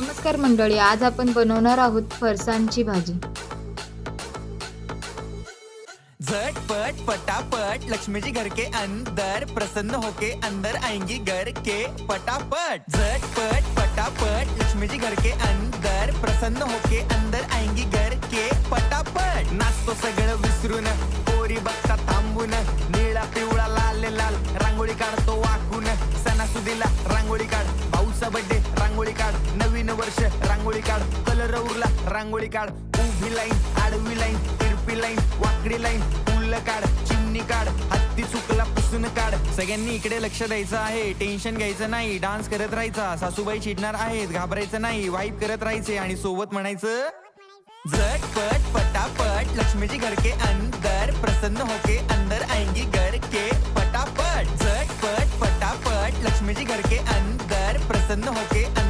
नमस्कार मंडळी आज आपण बनवणार आहोत फरसाणची भाजी. झटपट पटापट लक्ष्मीजी घर के अंदर प्रसन्न होके अंदर आएंगी घर के पटापट. झटपट पटापट लक्ष्मीजी घर के अंदर प्रसन्न होके अंदर आएंगी घर के पटापट. नाचतो सगळं विसरून पोरी बघता थांबून निळा पिवळा लाल लाल रांगोळी काढ रांगोळी काढ. नवीन वर्ष रांगोळी काढ. कलर उरला रांगोळी काढ. उभी लाईन आडवी लाईन तिरपी लाईन वाकडी लाईन. फुल काढ चिमणी काढ. हत्ती चुकला पुसून काढ. सगळ्यांनी इकडे लक्ष द्यायचं आहे. टेन्शन घ्यायचं नाही. डान्स करत राहायचा. सासूबाई चिडणार आहेत. घाबरायचं नाही. वाईप करत राहायचे. आणि सोबत म्हणायचं झटपट पटापट लक्ष्मी जी घर के अंदर प्रसन्न होके अंदर आएंगी घर के पटापट. झटपट पटापट लक्ष्मीची घरके घर के अंदर प्रसन्न होके अंदर.